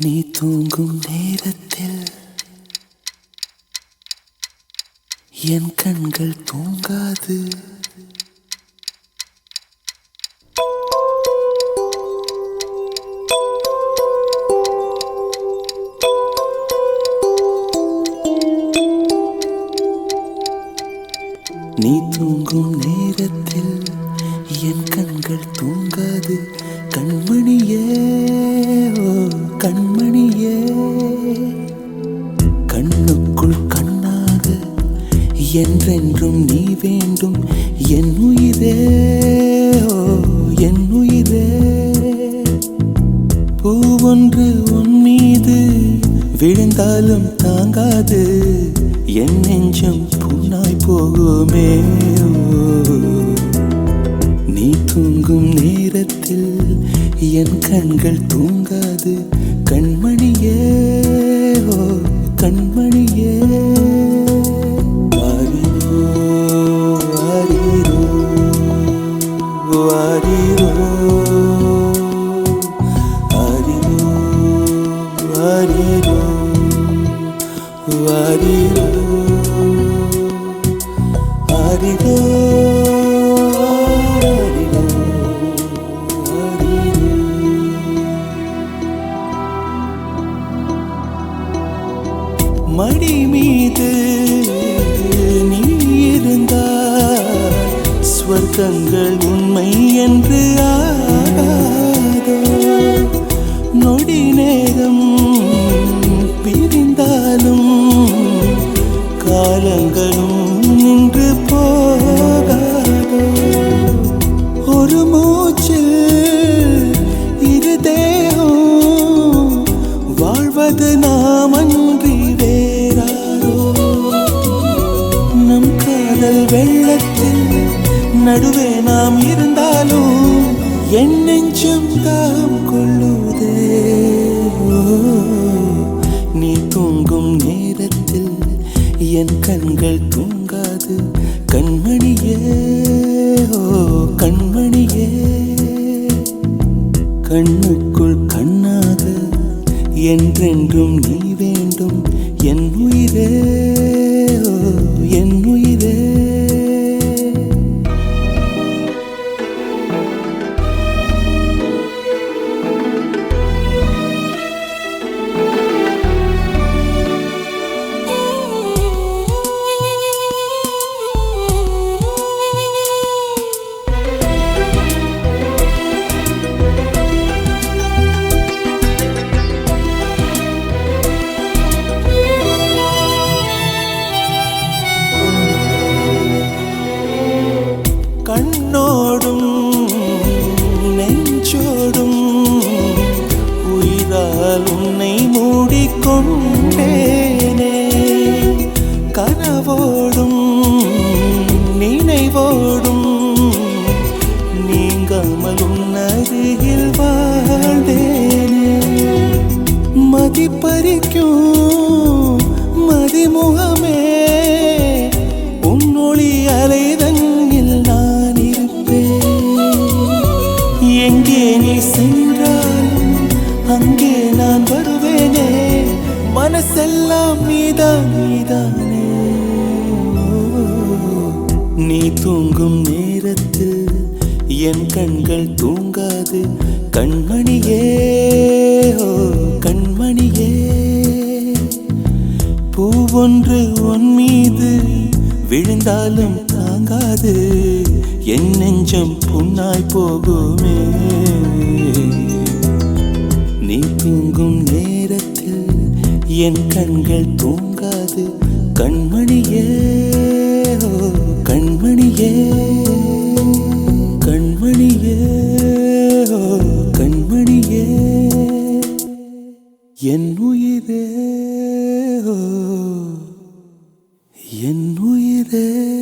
நீ தூங்கும் நேரத்தில் என் கண்கள் தூங்காது. நீ தூங்கும் நேரத்தில் என் கண்கள் தூங்காது. கண்மணியே ஓ கண்மணியே கண்ணுக்குள் கண்ணாக என்றென்றும் நீ வேண்டும் என் உயிரே ஓ என் உயிரே பூவொன்று உன் மீது விழுந்தாலும் தாங்காது என் நெஞ்சம் புண்ணாய் போகுமே ஓ. கண்கள் தூங்காது. கண்மணியே ஓ கண்மணியே. வாரிரோ வாரிரோ வாரிரோ மடி மீது நீ இருந்தால் ஸ்வர்க்கங்கள் உண்மை என்று ஆகாதோ நொடி நேரம் பிரிந்தாலும் காலங்களும் நின்று போகாதோ ஒரு மூச்சில் வெள்ளத்தின் நடுவே நாம் இருந்தாலும் என் நெஞ்சம் தாம் கொள்ளுதே. நீ தூங்கும் நேரத்தில் என் கண்கள் தூங்காது கண்மணியே. ஓ கண்மணியே. கண்ணுக்குள் கண்ணாது என்றென்றும் நீ வேண்டும் என் உயிரே. ஓ, என் உயிரே. உயிரால் உன்னை மூடிக்கொண்டேனே. கனவோடும் நினைவோடும் நீங்காமல் உன்னருகில் வாழ்ந்தேனே மதிப்பறிக்கும் மதிமுகமே உன்னொளி அலைதங்கில் நான் இருப்பேன். எங்கே நீ சென்று அங்கே நான் வருவேனே. மனசெல்லாம் நீதா நீதானே. நீ தூங்கும் நேரத்தில் என் கண்கள் தூங்காது. கண்மணியே ஓ கண்மணியே. பூவொன்று உன் மீது விழுந்தாலும் தாங்காது. என் நெஞ்சம் புண்ணாய் போகுமே. நீ தூங்கும் நேரத்தில் என் கண்கள் தூங்காது. கண்மணியே கண்மணியே கண்மணியே கண்மணியே. என் உயிரே என் உயிரே.